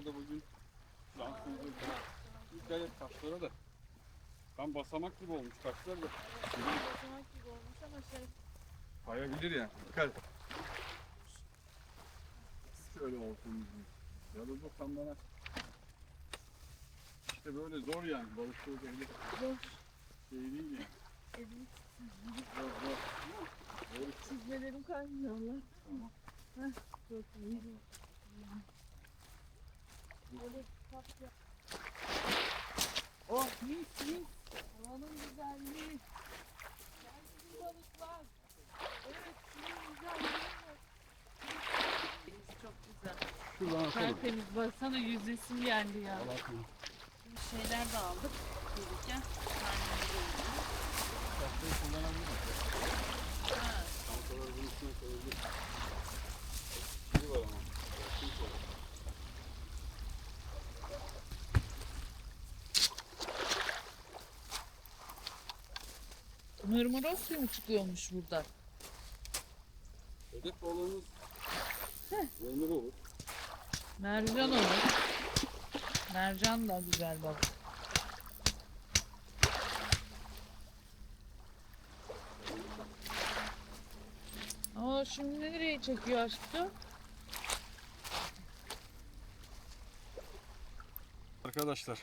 O da bugün şansımızı Dikkat et taşlara da. Tam basamak gibi olmuş taşlar da. Basamak gibi olmuş ama şey Kayabilir ya. Dikkat et. Şöyle olsun. Ya da bu tam bana. İşte böyle zor yani. Balıkçılık öyle zor. şey değil yani. Elimi Zor zor. Zor çizmelerim kaymıyor Allah. Heh, çok iyi. Oh mis mis. Havanın güzelliği. Gelsin balıklar. Evet suyun güzelliği. Deniz çok güzel. Şuradan atalım. Tertemiz baksana yüzesim geldi ya. Allah aşkına. Şimdi şeyler de aldık. Karnımızı doyurduk. Taşları kullanabiliriz. Ha, Çantaları bunun içine koyabiliriz. Biri var ama. Mırmıros suyu mu çıkıyormuş burada? Hedef balığımız yanır olur. Mercan olur. Mercan da güzel bak. Aa şimdi nereye çekiyor aşkım? Arkadaşlar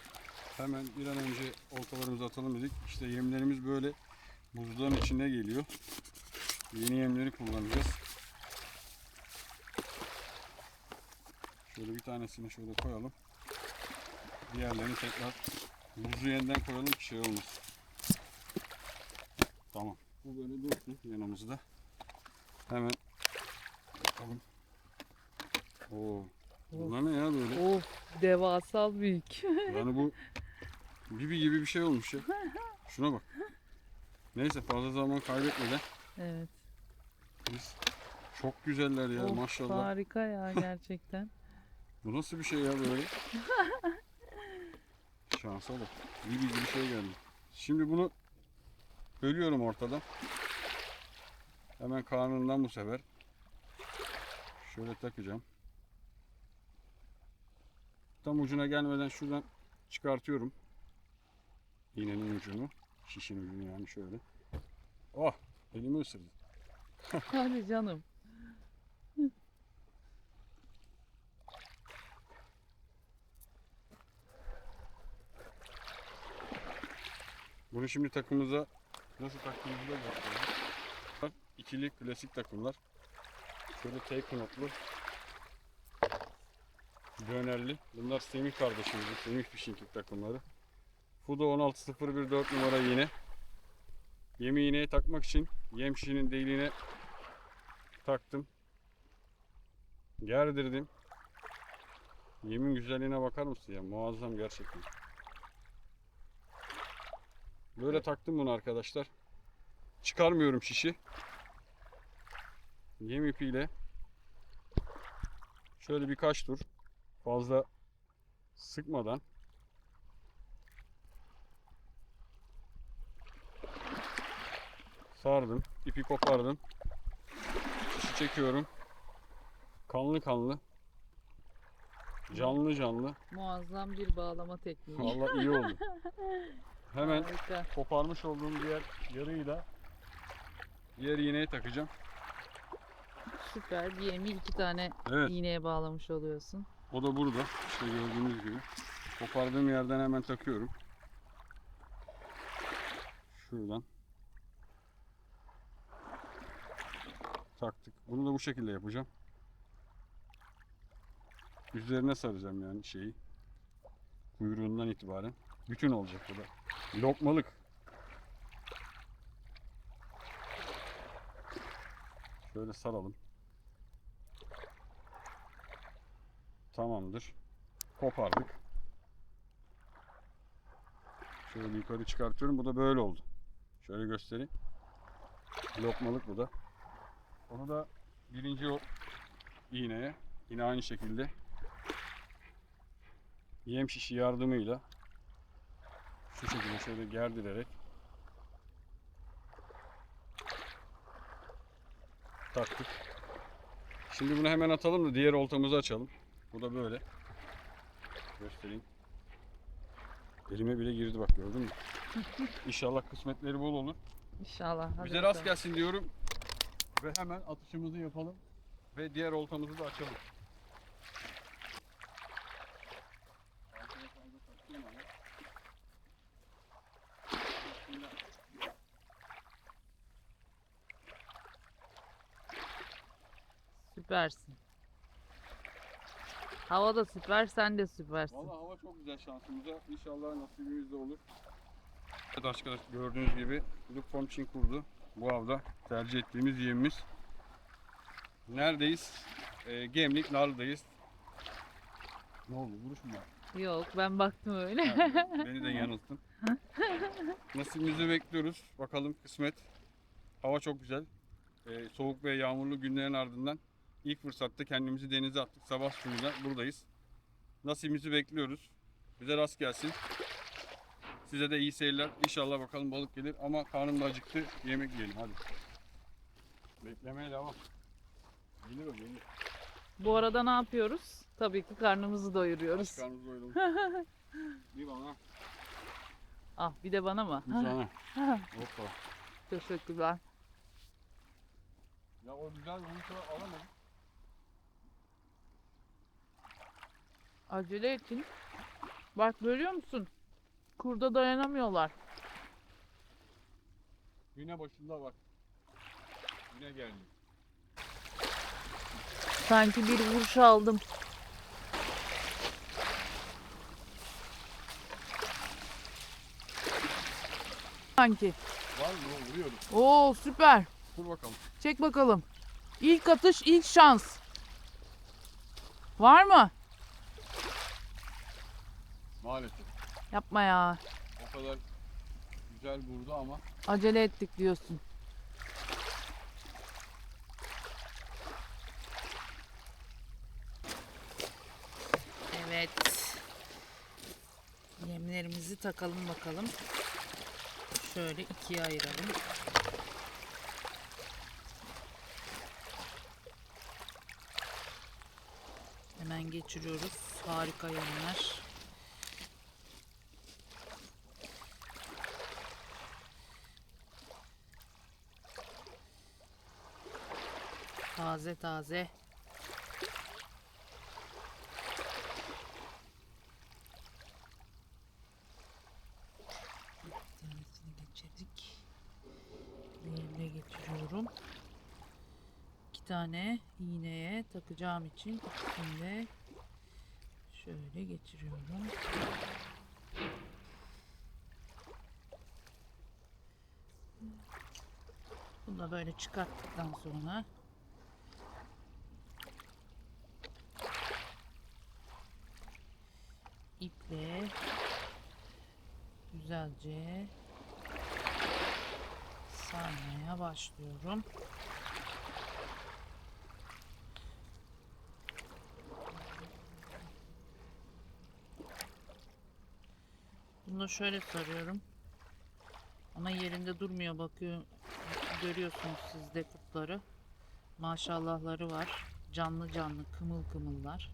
hemen bir an önce oltalarımızı atalım dedik. İşte yemlerimiz böyle buzların içine geliyor. Yeni yemleri kullanacağız. Şöyle bir tanesini şöyle koyalım. Diğerlerini tekrar buzu yeniden koyalım ki şey olmasın. Tamam. Bu böyle dursun yanımızda. Hemen bakalım. Oo. Bunlar ne ya böyle? Of devasal büyük. Yani bu bibi gibi bir şey olmuş ya. Şuna bak. Neyse fazla zaman kaybetmeden evet. biz çok güzeller ya Of, maşallah. Harika ya gerçekten. Bu nasıl bir şey ya böyle? Şansa bak. Gibi bir şey geldi. Şimdi bunu bölüyorum ortadan. Hemen karnından bu sefer. Şöyle takacağım. Tam ucuna gelmeden şuradan çıkartıyorum. İğnenin ucunu. Şişin ucunu yani şöyle. Oh! Elimi ısırdı. Hadi canım. Bunu şimdi takımıza nasıl taktığımızı da göstereyim. Bak, İkili klasik takımlar. Şöyle tek knoplu. Dönerli. Bunlar Semih kardeşimizin, Semih Fishing takımları. Fudo 16014 numara iğne. Yemi iğneye takmak için yem şişinin deliğine taktım. Gerdirdim. Yemin güzelliğine bakar mısın ya? Muazzam gerçekten. Böyle taktım bunu arkadaşlar. Çıkarmıyorum şişi. Yem ipiyle şöyle birkaç tur fazla sıkmadan sardım. ipi kopardım. Şişi çekiyorum. Kanlı kanlı. Canlı canlı. Muazzam bir bağlama tekniği. Vallahi iyi oldu. Hemen Harika. koparmış olduğum diğer yarıyı da diğer iğneye takacağım. Süper. Bir yemi iki tane Evet. iğneye bağlamış oluyorsun. O da burada. İşte gördüğünüz gibi. Kopardığım yerden hemen takıyorum. Şuradan. Taktık. Bunu da bu şekilde yapacağım. Üzerine saracağım yani şeyi. Kuyruğundan itibaren. Bütün olacak bu da. Lokmalık. Şöyle saralım. Tamamdır. Kopardık. Şöyle yukarı çıkartıyorum. Bu da böyle oldu. Şöyle göstereyim. Lokmalık bu da. Onu da birinci o iğneye yine aynı şekilde yem şişi yardımıyla şu şekilde şöyle gerdirerek taktık. Şimdi bunu hemen atalım da diğer oltamızı açalım. Bu da böyle. Göstereyim. Elime bile girdi bak gördün mü? İnşallah kısmetleri bol olur. İnşallah. Bize rast gelsin diyorum. Ve hemen atışımızı yapalım. Ve diğer oltamızı da açalım. Süpersin. Hava da süper, sen de süpersin. Valla hava çok güzel şansımıza. İnşallah nasibimiz de olur. Evet arkadaşlar gördüğünüz gibi Lukfon Çin kurdu. Bu avda tercih ettiğimiz yemimiz. Neredeyiz? Ee, Gemlik Narlı'dayız. Ne oldu? Vuruş mu var? Yok, ben baktım öyle. Ha, Beni de yanılttın. Nasibimizi bekliyoruz. Bakalım kısmet. Hava çok güzel. Ee, soğuk ve yağmurlu günlerin ardından ilk fırsatta kendimizi denize attık. Sabah suyuyla buradayız. Nasibimizi bekliyoruz. Bize rast gelsin. Size de iyi seyirler. İnşallah bakalım balık gelir ama karnım da acıktı. Yemek yiyelim hadi. Beklemeye devam. Gelir o gelir. Bu arada ne yapıyoruz? Tabii ki karnımızı doyuruyoruz. Karnımızı doyuralım. Bir bana. Ah, bir de bana mı? Bir sana. Hoppa. Teşekkürler. Ya o güzel onu sonra alamadım. Acele edin. Bak görüyor musun? Kurda dayanamıyorlar. Güne başında bak. Güne geldi. Sanki bir vuruş aldım. Sanki. Var mı? O vuruyordu. Oo süper. Dur bakalım. Çek bakalım. İlk atış ilk şans. Var mı? Maalesef. Yapma ya. O kadar güzel vurdu ama Acele ettik diyorsun. Evet. Yemlerimizi takalım bakalım. Şöyle ikiye ayıralım. Hemen geçiriyoruz. Harika yemler. Taze taze. Tanesini geçirdik. Diğerine geçiriyorum. İki tane iğneye takacağım için ikisini de şöyle geçiriyorum. Bunu da böyle çıkarttıktan sonra başlıyorum. Bunu şöyle sarıyorum. Ama yerinde durmuyor bakıyor. Görüyorsunuz siz de kurtları. Maşallahları var. Canlı canlı kımıl kımıllar.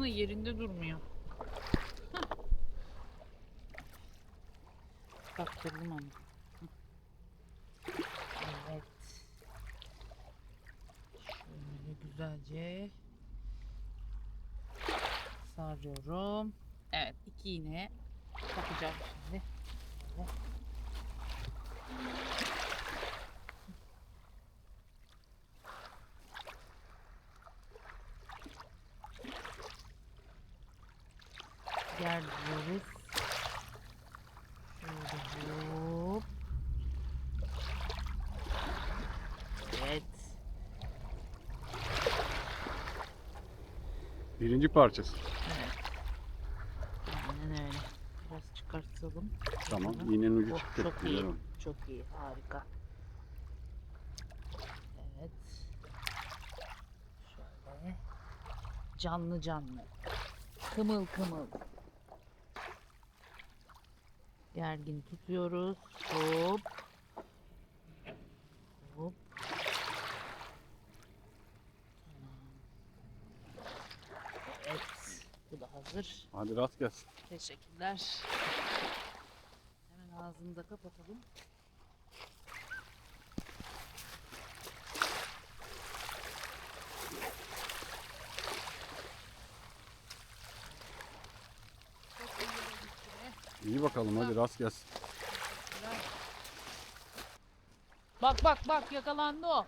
Baksana yerinde durmuyor. Hah. Kaptırdım onu. Hı. Evet. Şöyle güzelce sarıyorum. Evet iki iğne takacağım şimdi. Böyle. Gerdiriyoruz. Şöyle hop. Evet. birinci parçası. Evet. Aynen öyle. Biraz çıkartalım. Tamam. Bakalım. İğnenin ucu Oh, çıktı. çok Güzel iyi. oldu. Çok iyi. Harika. Evet. Şöyle. Canlı canlı. Kımıl kımıl. Gergin tutuyoruz. Hop. Hop. Evet. Bu da hazır. Hadi rast gelsin. Teşekkürler. Ağzını da kapatalım. İyi bakalım hadi rast gelsin. Bak bak bak yakalandı o.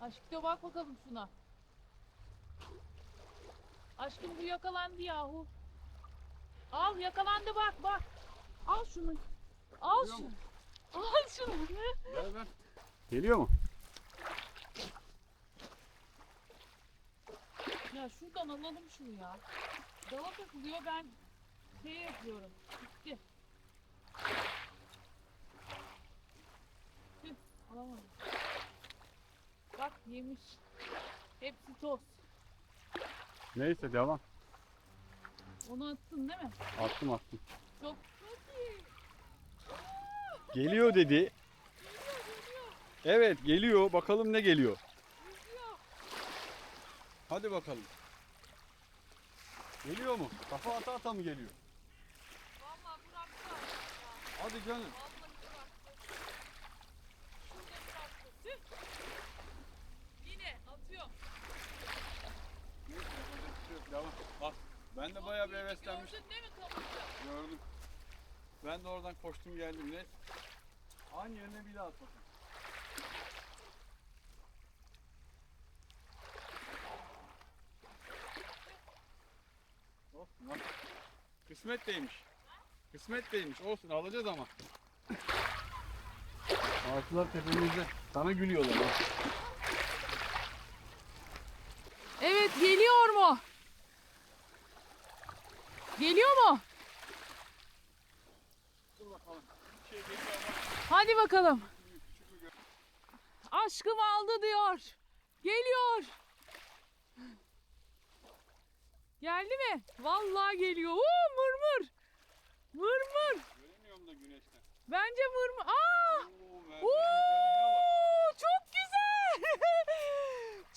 Aşkım bak bakalım şuna. Aşkım bu yakalandı yahu. Al yakalandı bak bak. Al şunu. Al Geliyor şunu. mu? Al şunu. Ver ver. Geliyor mu? ya şuradan alalım şunu ya. Dala takılıyor ben şey yapıyorum. Gitti. Tüh, alamadım. Bak yemiş. Hepsi toz. Neyse devam. Onu attın değil mi? Attım attım. Çok. Geliyor dedi. Evet geliyor. Bakalım ne geliyor. Hadi bakalım. Geliyor mu? Kafa ata ata mı geliyor? Vallahi bıraktı. Hadi canım. Vallahi bıraktı. Şurada bıraktı. Tüh. Yine atıyor. Devam. Bak ben de bayağı bir heveslenmiş. Gördün değil mi kamışı? Gördüm. Ben de oradan koştum geldim. Ne? Aynı yerine bir daha at bakayım. Olsun lan. Kısmet değilmiş. Kısmet değilmiş. Olsun alacağız ama. Ağaçlar tepemizde. Sana gülüyorlar. ha. Evet geliyor mu? Geliyor mu? Dur bakalım. Bir şey geliyor ama Hadi bakalım. Aşkım aldı diyor. Geliyor. Geldi mi? Vallahi geliyor. Oo mırmır. Mırmır. Göremiyorum da güneşten. Bence mırmır. Aa! Oo, Oo! Çok güzel.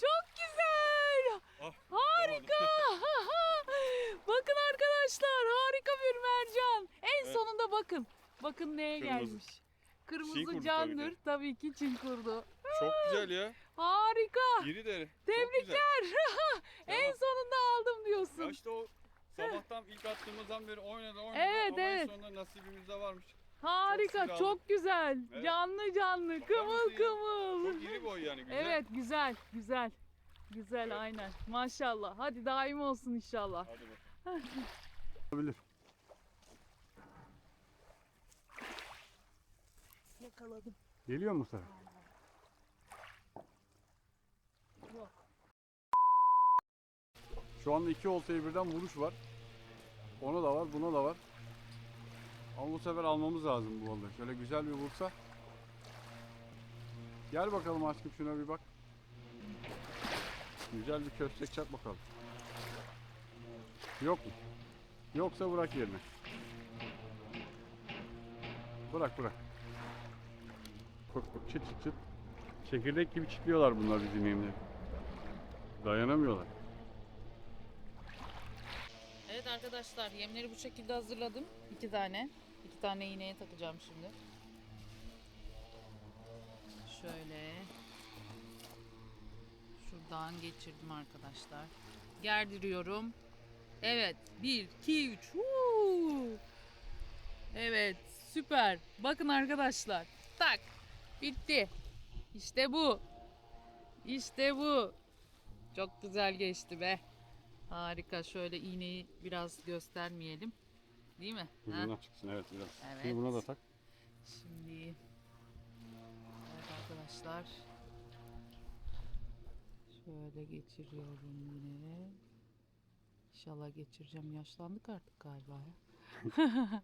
Çok güzel. Ah, Harika. bakın arkadaşlar harika bir mercan. En Evet. sonunda bakın. Bakın neye Kırmızı. gelmiş. Kırmızı Çin kurdu tabii candır. ki. Tabii ki Çin kurdu. Çok güzel ya. Harika. İri deri. Tebrikler. en sonunda aldım diyorsun. Ya işte o sabahtan ilk attığımızdan beri oynadı oynadı. Evet, ama en evet. sonunda nasibimizde varmış. Harika. Çok Çok, güzel. Evet. Canlı canlı. Bakar Kımıl mısın ya? kımıl. Çok iri boy yani güzel. Evet güzel güzel. Güzel Evet. aynen. Maşallah. Hadi daim olsun inşallah. Hadi bakalım. Olabilir. Yakaladım. Geliyor mu sana? Yok. Şu anda iki oltaya birden vuruş var. Ona da var, buna da var. Ama bu sefer almamız lazım bu balığı. Şöyle güzel bir vursa. Gel bakalım aşkım şuna bir bak. Güzel bir köstek çak bakalım. Yok mu? Yoksa bırak yerine. Bırak bırak. Bak bak çıt çıt çıt. Çekirdek gibi çitliyorlar bunlar bizim yemleri. Dayanamıyorlar. Evet arkadaşlar yemleri bu şekilde hazırladım. İki tane. İki tane iğneye takacağım şimdi. Şöyle. Şuradan geçirdim arkadaşlar. Gerdiriyorum. Evet. Bir, iki, üç. Huu! Evet. Süper. Bakın arkadaşlar. Tak. Bitti. İşte bu. İşte bu. Çok güzel geçti be. Harika. Şöyle iğneyi biraz göstermeyelim. Değil mi? Ucuna çıksın evet biraz. Evet. Şimdi buna da tak. Şimdi evet arkadaşlar şöyle geçiriyorum yine. İnşallah geçireceğim. Yaşlandık artık galiba ya.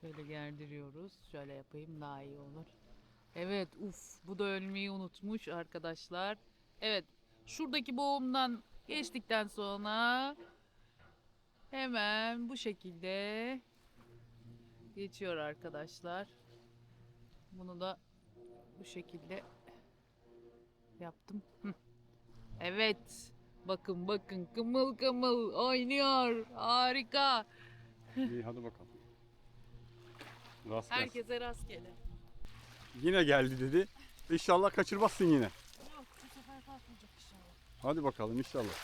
şöyle gerdiriyoruz. Şöyle yapayım daha iyi olur. Evet uf bu da ölmeyi unutmuş arkadaşlar. Evet şuradaki boğumdan geçtikten sonra hemen bu şekilde geçiyor arkadaşlar. Bunu da bu şekilde yaptım. Evet. Bakın bakın kımıl kımıl oynuyor. Harika. İyi hadi bakalım. Rast. Herkese rastgele. Yine geldi dedi. İnşallah kaçırmazsın yine. Yok bu sefer kalkmayacak inşallah. Hadi bakalım inşallah.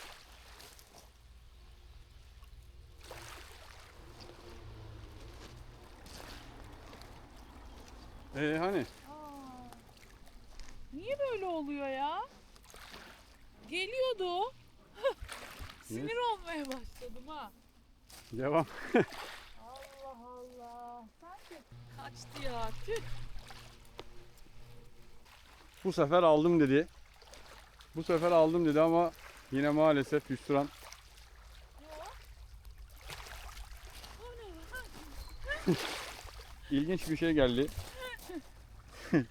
Ee hani Aa, niye böyle oluyor ya? Geliyordu. Sinir olmaya başladım ha. devam. Allah Allah. Sanki kaçtı ya. Tüh. Bu sefer aldım dedi. Bu sefer aldım dedi ama yine maalesef hüsran. Ne? İlginç bir şey geldi.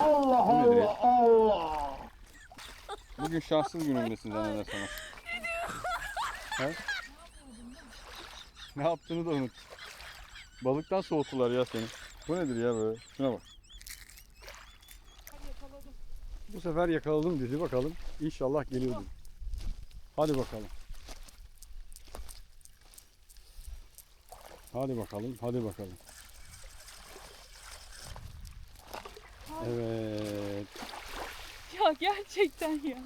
Allah? Allah Allah. Bugün şanssız günündesin zannedersem. He? Ne yaptığını da unut. Balıktan soğuttular ya seni. Bu nedir ya böyle? Şuna bak. Bu sefer yakaladım dedi bakalım. İnşallah geliyordu. Hadi bakalım. Hadi bakalım, hadi bakalım. Evet. Ya gerçekten ya.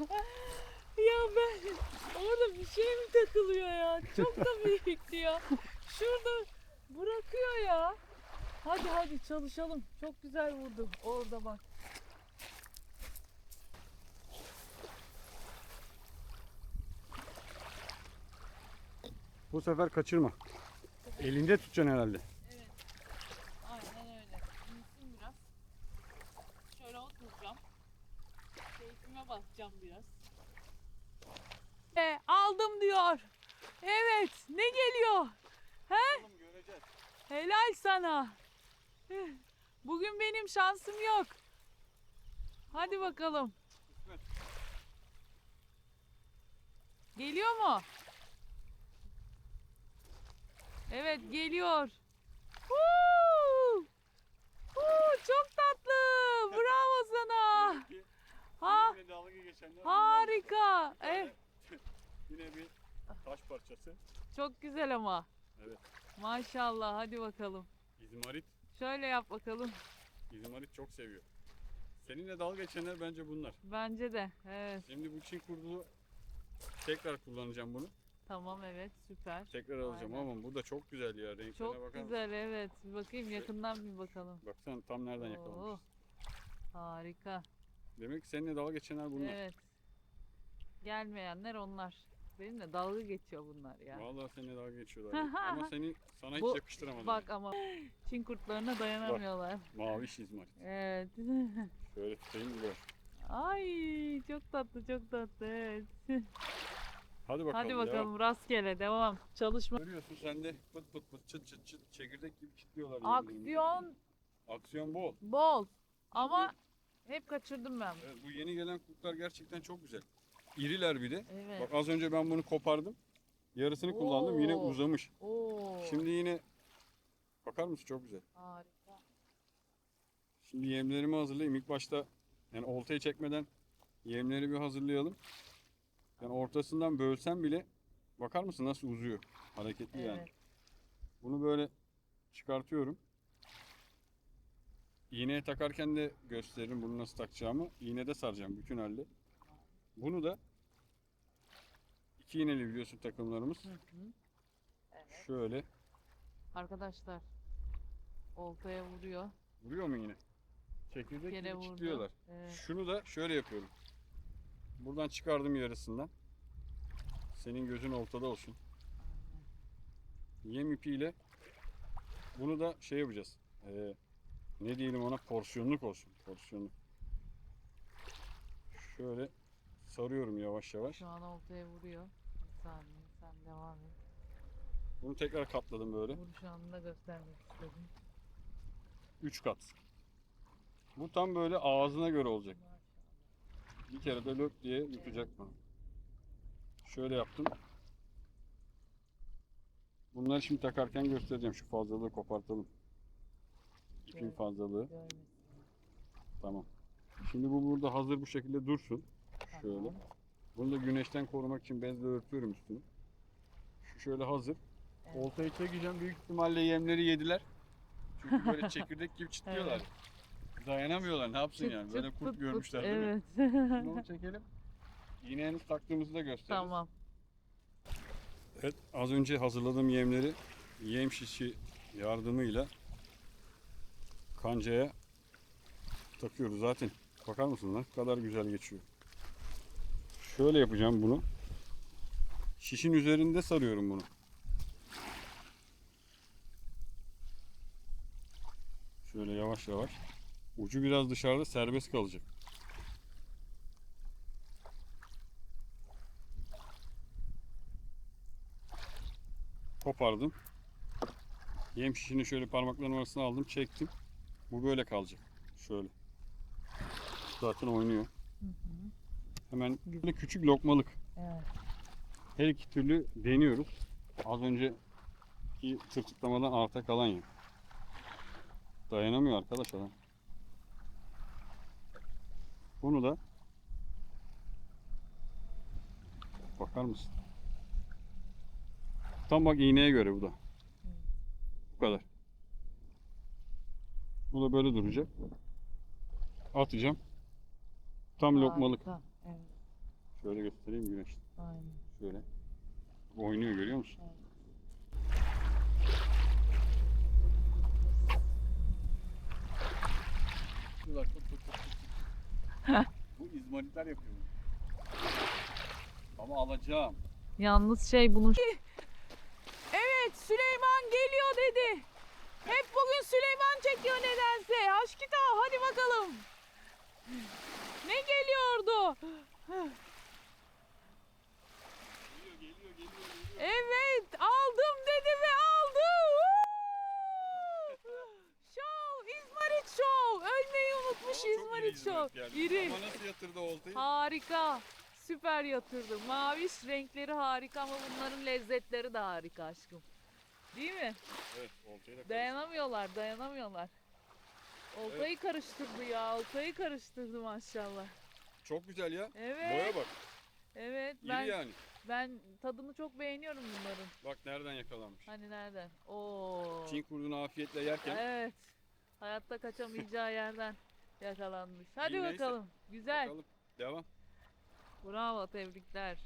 Ya ben orada bir şey mi takılıyor ya? Çok da büyüktü ya. Şurada bırakıyor ya. Hadi hadi çalışalım. Çok güzel vurdu. Orada bak. Bu sefer kaçırma. Elinde tutacaksın herhalde. Evet. Aynen öyle. İnsin biraz. Şöyle oturacağım. Keyfime bakacağım biraz. E, aldım diyor. Evet. Ne geliyor? He? göreceğiz. Helal sana. Bugün benim şansım yok. Hadi bakalım. Geliyor mu? Evet geliyor. Huu! Huu, çok tatlı. Bravo sana. Ha, dalga geçenler. harika. Eh, Yine bir taş parçası. çok güzel ama. Evet. Maşallah. Hadi bakalım. İzmarit. Şöyle yap bakalım. İzmarit çok seviyor. Seninle dalga geçenler bence bunlar. Bence de. Evet. Şimdi bu Çin kurdulu tekrar kullanacağım bunu. Tamam evet süper. Tekrar alacağım Aynen. ama bu da çok güzel ya. Renklerine Çok bakar mısın? güzel evet. Bir bakayım yakından bir bakalım. Baksana tam nereden Oo, yakalamış. Harika. Demek ki seninle dalga geçenler bunlar. Evet. Gelmeyenler onlar. Benimle dalga geçiyor bunlar ya. Vallahi seninle dalga geçiyorlar. ya. ama seni sana hiç Bu- yakıştıramadım. Bak ama Çin kurtlarına dayanamıyorlar. Maviş izmarit. Evet. Şöyle tutayım gör. Ay çok tatlı çok tatlı evet. Hadi bakalım. Hadi devam. bakalım rastgele devam. Çalışma. Görüyorsun sen de pıt pıt pıt çıt çıt çıt çekirdek gibi kilitliyorlar. Aksiyon Aksiyon bol. bol. Ama hep kaçırdım ben. Evet, bu yeni gelen kurtlar gerçekten çok güzel. İriler bir de. Evet. Bak az önce ben bunu kopardım. Yarısını kullandım yine Oo. uzamış. Oo. Şimdi yine bakar mısın çok güzel. Harika. Şimdi yemlerimi hazırlayayım. İlk başta yani oltayı çekmeden yemleri bir hazırlayalım. Yani ortasından bölsem bile bakar mısın nasıl uzuyor. Hareketli yani. Evet. Bunu böyle çıkartıyorum. İğneye takarken de gösteririm bunu nasıl takacağımı. İğnede saracağım bütün halde. Bunu da iki iğneli biliyorsun takımlarımız. Hı hı. Evet. Şöyle Arkadaşlar oltaya vuruyor. vuruyor mu yine? Çekirdek gibi vurdu. Evet. Şunu da şöyle yapıyorum. Buradan çıkardım yarısından. Senin gözün ortada olsun. Yem ipiyle bunu da şey yapacağız. Ee, ne diyelim ona porsiyonluk olsun. Porsiyonluk. Şöyle sarıyorum yavaş yavaş. Şu an oltaya vuruyor. Bir saniye sen devam et. Bunu tekrar katladım böyle. Vuruş anını da göstermek istedim. 3 kat. Bu tam böyle ağzına göre olacak. Bir kere de lök diye yutacak bunu. Şöyle yaptım. Bunları şimdi takarken göstereceğim. Şu fazlalığı kopartalım. İpin Evet. fazlalığı. Görmesin. Tamam. Şimdi bu burada hazır bu şekilde dursun. Şöyle. Tamam. Bunu da güneşten korumak için bezle örtüyorum üstünü. Şu şöyle hazır. Evet. Oltayı çekeceğim. Büyük ihtimalle yemleri yediler. Çünkü böyle çekirdek gibi çitliyorlar. Dayanamıyorlar. Ne yapsın Çıt yani? çıt Böyle pıt kurt pıt. görmüşler değil mi? Evet. Şimdi onu çekelim. Yine henüz taktığımızı da gösteririz. tamam. Evet, az önce hazırladığım yemleri yem şişi yardımıyla kancaya takıyoruz. Zaten bakar mısın ne kadar güzel geçiyor. Şöyle yapacağım bunu. Şişin üzerinde sarıyorum bunu. Şöyle yavaş yavaş. Ucu biraz dışarıda serbest kalacak. kopardım. Yem şişini şöyle parmaklarım arasına aldım, çektim. Bu böyle kalacak. Şöyle. Zaten oynuyor. Hı hı. Hemen böyle küçük lokmalık. Evet. Her iki türlü deniyoruz. Az önceki tırtıklamadan arta kalan yem. Dayanamıyor arkadaş adam. Bunu da bakar mısın? Tam bak iğneye göre bu da. Bu kadar. Bu da böyle duracak. Atacağım. Tam lokmalık. Harika. Evet. Şöyle göstereyim güneş. Aynen. Şöyle. Oynuyor görüyor musun? Evet. Tut tut tut tut. Bu izmaritler yapıyor. Ama alacağım. Yalnız şey bunu... Evet Süleyman geliyor dedi. Hep bugün Süleyman çekiyor nedense. Aşkita hadi bakalım. Ne geliyordu? Geliyor geliyor geliyor. geliyor. Evet aldım dedi ve aldı. Aa, çok iri. Ama nasıl yatırdı oltayı? Harika. Süper yatırdı. Maviş renkleri harika ama bunların lezzetleri de harika aşkım. Değil mi? Evet oltayı da Dayanamıyorlar, dayanamıyorlar. Oltayı karıştırdı ya, oltayı karıştırdı maşallah. Çok güzel ya. Evet, Boya bak. evet. İri Ben yani. ben tadını çok beğeniyorum bunların. Bak nereden yakalanmış. Hani nereden? Oo. Çin kurdunu afiyetle yerken Evet. Hayatta kaçamayacağı yerden yakalanmış. Hadi İyi, neyse. bakalım. Güzel. bakalım. Devam. Bravo, tebrikler.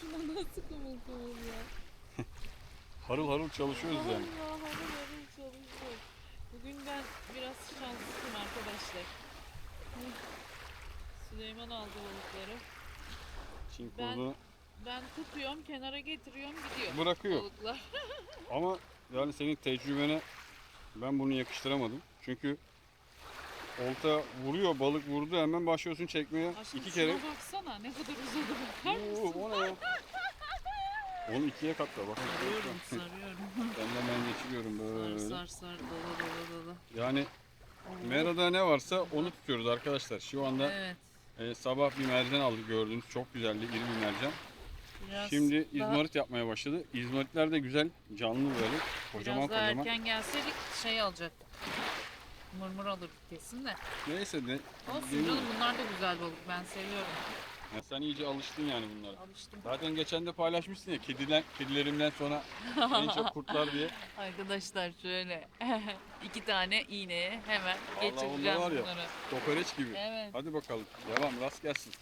Şuna nasıl kımıl ya? Harıl harıl çalışıyoruz yani. Allah harıl harıl çalışıyor. Bugün ben biraz şanslıyım arkadaşlar. Süleyman aldı balıkları. Çin Ben- kurdunu Ben tutuyorum, kenara getiriyorum, gidiyor. bırakıyor. Balıklar. Ama yani senin tecrübene ben bunu yakıştıramadım. Çünkü olta vuruyor, balık vurdu hemen başlıyorsun çekmeye. Aşkım iki kere. baksana ne kadar uzadı bakar Oo, mısın? o ne ya? Onu ikiye katla bak. Sarıyorum, sarıyorum. Ben de ben geçiriyorum Sar böyle. sar sar, dala dala dala. Yani Oo. merada ne varsa onu tutuyoruz arkadaşlar. Şu anda Evet. e, sabah bir mercan aldık gördüğünüz çok güzeldi iri bir mercan. Biraz Şimdi daha- izmarit yapmaya başladı. İzmaritler de güzel, canlı böyle. Kocaman Biraz daha kocaman. erken gelseydik şey alacaktık. Mırmır alırdık kesin de. Neyse de. Olsun canım bunlar da güzel balık. Ben seviyorum. Ya sen iyice alıştın yani bunlara. Alıştım. Zaten geçen de paylaşmışsın ya kediler, kedilerimden sonra en çok kurtlar diye. Arkadaşlar şöyle iki tane iğneye hemen Vallahi geçireceğim var ya. bunları. Kokoreç gibi. Evet. Hadi bakalım. Devam rast gelsin.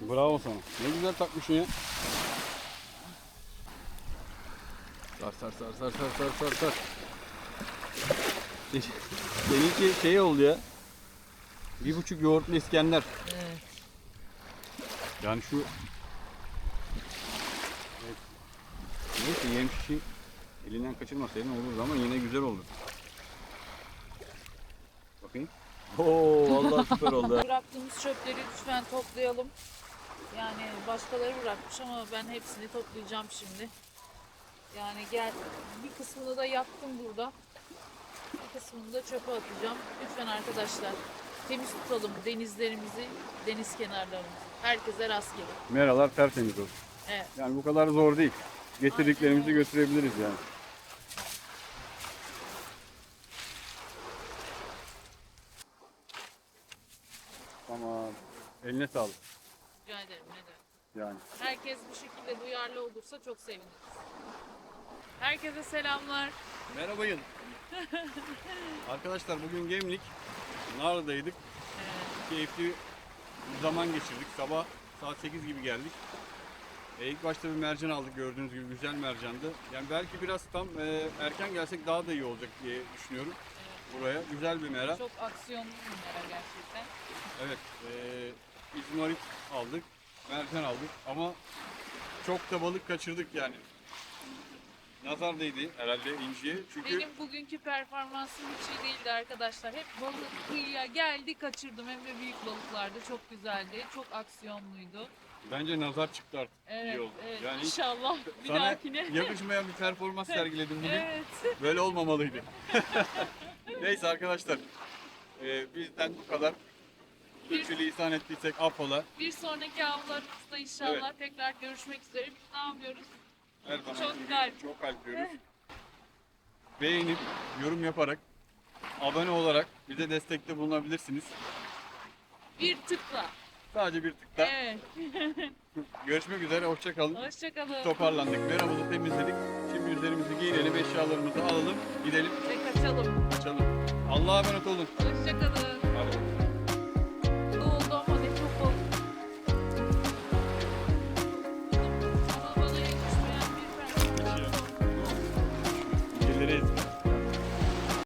Bravo sana. Ne güzel takmışsın ya. Sar sar sar sar sar sar sar sar. Seninki şey oldu ya. Bir buçuk yoğurtlu İskender. Evet. Yani şu evet. Neyse yem şişi elinden kaçırmasaydın olurdu ama yine güzel oldu. Bakayım. Oo vallahi süper oldu. Bıraktığımız çöpleri lütfen toplayalım. Yani başkaları bırakmış ama ben hepsini toplayacağım şimdi. Yani gel bir kısmını da yaktım burada. Bir kısmını da çöpe atacağım. Lütfen arkadaşlar temiz tutalım denizlerimizi, deniz kenarlarımızı. Herkese rastgele. Meralar tertemiz olsun. Evet. Yani bu kadar zor değil. Getirdiklerimizi götürebiliriz yani. Tamam. Eline sağlık. Rica ederim. Ne demek. Yani. Herkes bu şekilde duyarlı olursa çok seviniriz. Herkese selamlar. Merhabayın. Arkadaşlar bugün Gemlik. Narlı'daydık. Evet. Keyifli bir zaman geçirdik. Sabah saat 8 gibi geldik. E, ilk başta bir mercan aldık gördüğünüz gibi güzel mercandı. Yani belki biraz tam e, erken gelsek daha da iyi olacak diye düşünüyorum buraya. Güzel bir mera. Çok aksiyonlu bir mera gerçekten. Evet. E, İzmarit aldık. Mercan aldık ama çok da balık kaçırdık yani. Nazar değdi herhalde inciye. Çünkü Benim bugünkü performansım hiç iyi değildi arkadaşlar. Hep balık kıyıya geldi kaçırdım. Hem de büyük balıklardı. Çok güzeldi. Çok aksiyonluydu. bence nazar çıktı artık. Evet, İyi oldu. evet. Yani İnşallah bir Sana dahakine. yakışmayan bir performans sergiledim bugün. Evet. Böyle olmamalıydı. Neyse arkadaşlar. e, bizden bu kadar. Suçu lisan ettiysek affola. Bir sonraki avlarımızda inşallah tekrar görüşmek üzere. Biz ne yapıyoruz? Her zaman Çok gibi kalp. Çok kalp diyoruz. Beğenip, yorum yaparak, abone olarak bize destekte bulunabilirsiniz. Bir tıkla. Sadece bir tıkta. Evet. Görüşmek üzere, hoşçakalın. Hoşçakalın. Toparlandık, meramızı temizledik. Şimdi üzerimizi giyinelim, eşyalarımızı alalım, gidelim, Ve kaçalım. açalım. Allah'a emanet olun. Hoşçakalın. Hadi.